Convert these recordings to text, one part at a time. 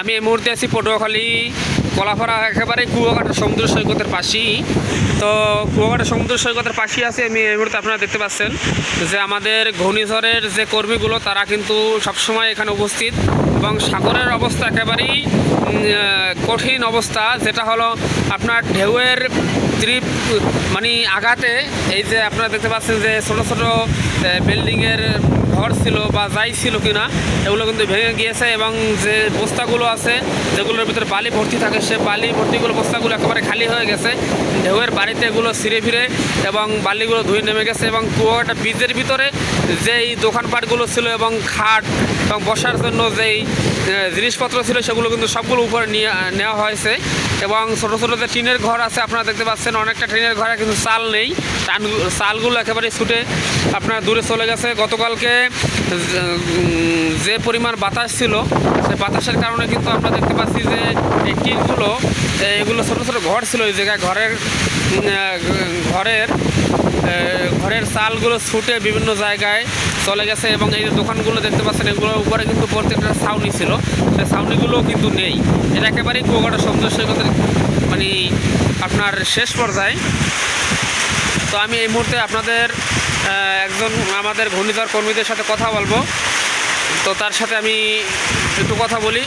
আমি এই মুহূর্তে আছি পটুয়াখালী, কলাপাড়া, একেবারে কুয়াকাটা সমুদ্র সৈকতের পাশেই। তো কুয়াকাটা সমুদ্র সৈকতের পাশেই আছে আমি, এই মুহূর্তে আপনারা দেখতে পাচ্ছেন যে আমাদের ঘূর্ণিঝড়ের যে কর্মীগুলো, তারা কিন্তু সবসময় এখানে উপস্থিত এবং সাগরের অবস্থা একেবারেই কঠিন অবস্থা, যেটা হলো আপনার ঢেউয়ের ত্রিপ মানে আঘাতে, এই যে আপনারা দেখতে পাচ্ছেন যে ছোটো ছোটো বিল্ডিংয়ের ছিল বা যাই ছিল কিনা, এগুলো কিন্তু ভেঙে গিয়েছে এবং যে বস্তাগুলো আছে, যেগুলোর ভিতরে বালি ভর্তি থাকে, সে বালি ভর্তিগুলো, বস্তাগুলো একেবারে খালি হয়ে গেছে। ঢেউয়ের বাড়িতে এগুলো ছিঁড়ে ফিরে এবং বালিগুলো ধুয়ে নেমে গেছে এবং কুয়াটা বীজের ভিতরে যেই দোকানপাটগুলো ছিল এবং খাট এবং বসার জন্য যেই জিনিসপত্র ছিল, সেগুলো কিন্তু সবগুলো উপরে নিয়ে নেওয়া হয়েছে। এবং ছোটো ছোটো যে টিনের ঘর আছে, আপনারা দেখতে পাচ্ছেন, অনেকটা টিনের ঘরে কিন্তু চাল নেই। চালগুলো একেবারে ছুটে আপনার দূরে চলে গেছে। গতকালকে যে- পরিমাণ বাতাস ছিল সেই বাতাসের কারণে কিন্তু আমরা দেখতে পাচ্ছি যে এই টিনগুলো এগুলো ছোটো ছোটো ঘর ছিল। ওই জায়গায় ঘরের ঘরের ঘরের চালগুলো ছুটে বিভিন্ন জায়গায় চলে গেছে এবং এই যে দোকানগুলো দেখতে পাচ্ছেন, এগুলোর উপরে কিন্তু প্রত্যেকটা ছাউনি ছিল। সেই ছাউনিগুলোও কিন্তু নেই। এটা একেবারেই কুয়াকাটা সমুদ্র সৈকতের মানে আপনার শেষ পর্যায়ে তো আমি এই মুহূর্তে আপনাদের একজন আমাদের ঘূর্ণিঝড় কর্মীদের সাথে কথা বলব। তো তার সাথে আমি একটু কথা বলি।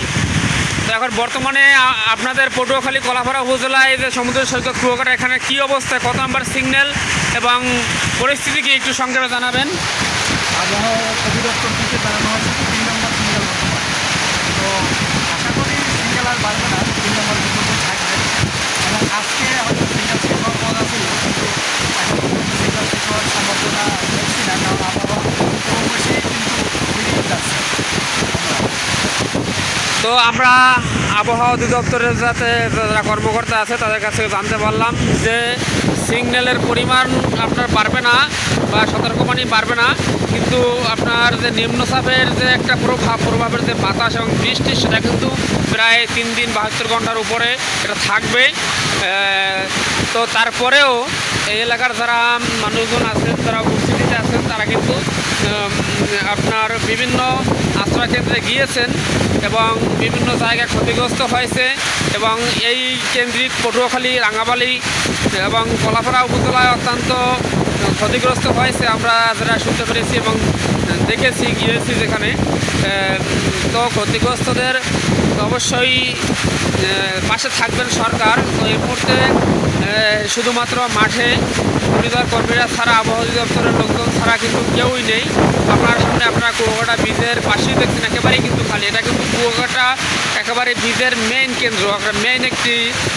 তো এখন বর্তমানে আপনাদের পটুয়াখালী, কলাপাড়া উপজেলায় যে সমুদ্র সৈকত কুয়াকাটা, এখানে কী অবস্থা? কত নাম্বার সিগন্যাল এবং পরিস্থিতি কি? একটু সংক্ষেপে জানাবেন। আবহাওয়া অধিদপ্তর থেকে জানানো হয়েছে যে তিন নম্বর সিঙ্গেল বর্তমান তো আশা করি সিঙ্গেল আর বাড়বে না তিন নম্বর পর্যন্ত থাকবে এবং আজকে হয়তো সিঙ্গেল শেষ হওয়ার কথা ছিল কিন্তু এখন পর্যন্ত সিঙ্গেল শেষ হওয়ার সম্ভাবনা দেখছি না কারণ আবহাওয়া কম বেশি কিন্তু বেরিয়ে যাচ্ছে তো আমরা আবহাওয়া অধিদপ্তরের যাতে যারা কর্মকর্তা আছে, তাদের কাছ থেকে জানতে পারলাম যে সিগন্যালের পরিমাণ আপনার বাড়বে না বা সতর্কবাণী বাড়বে না। কিন্তু আপনার যে নিম্নচাপের যে একটা প্রভাব, প্রভাবের যে বাতাস এবং বৃষ্টি, সেটা কিন্তু প্রায় তিন দিন বাহাত্তর ঘণ্টার উপরে এটা থাকবে। তো তারপরেও এই এলাকার যারা মানুষজন আছেন, যারা উপস্থিতিতে আছেন, তারা কিন্তু আপনার বিভিন্ন আশ্রয় কেন্দ্রে গিয়েছেন এবং বিভিন্ন জায়গায় ক্ষতিগ্রস্ত হয়েছে এবং এই কেন্দ্রিক পটুয়াখালী রাঙাবালি এবং কলাপাড়া উপজেলায় অত্যন্ত ক্ষতিগ্রস্ত হয়েছে। আমরা যারা শুনতে পেরেছি এবং দেখেছি, গিয়েছি যেখানে তো ক্ষতিগ্রস্তদের অবশ্যই পাশে থাকবেন সরকার। তো এই মুহূর্তে শুধুমাত্র মাঠে পরিবার কর্মীরা ছাড়া আবহাওয়া অধিদপ্তরের লোকজন ছাড়া কিন্তু কেউই নেই। আপনার সামনে আপনারা কুয়াকাটা বীজের পাশেই দেখছেন, একেবারেই কিন্তু খালি। এটা কিন্তু কুয়াকাটা একেবারে বীজের মেইন কেন্দ্র। মেইন একটি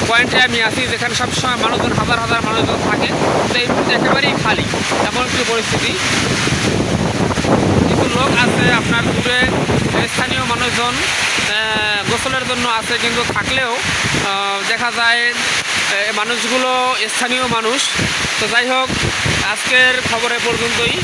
পয়েন্টে আমি আছি, যেখানে সবসময় মানুষজন, হাজার হাজার মানুষজন থাকে। তো এই মুহূর্তে একেবারেই খালি। এমন একটি পরিস্থিতি। কিছু লোক আছে আপনার দূরে, স্থানীয় মানুষজন। আহ, গোসলের জন্য আছে কিন্তু থাকলেও দেখা যায় মানুষগুলো স্থানীয় মানুষ। তো যাই হোক আজকের খবরে পর্যন্তই।